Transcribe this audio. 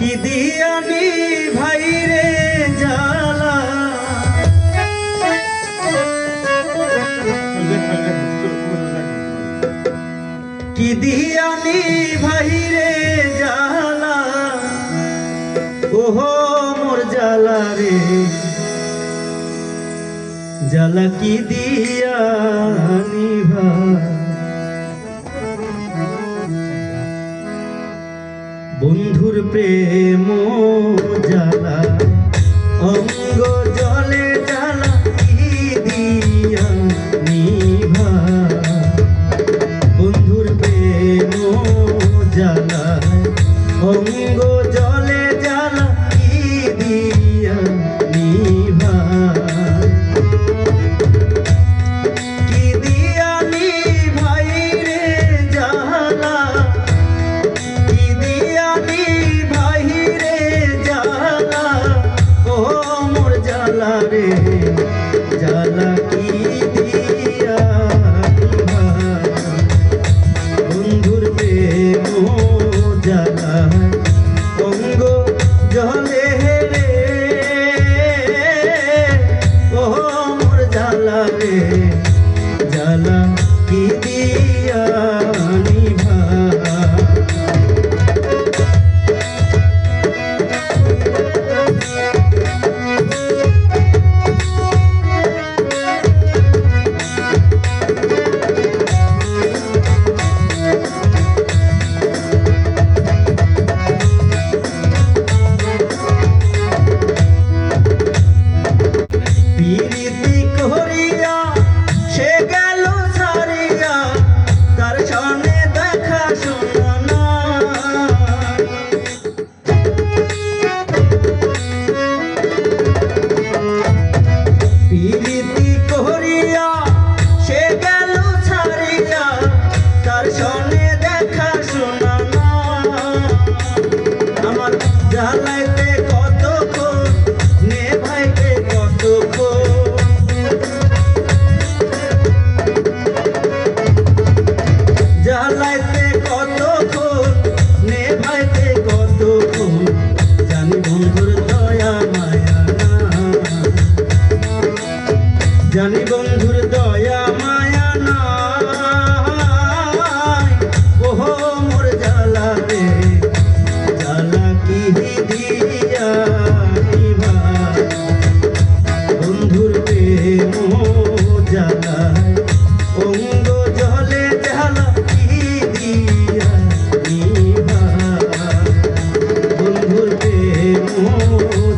কি দিয়ানি ভাই জালা? কি দিয়ানি ভাই জালা? ওহো মোর জালা রে। প্রেম জানা অঙ্গ জলে জানা দিয়া নিভা। বন্ধুর প্রেম জানা অঙ্গ জলে I amor.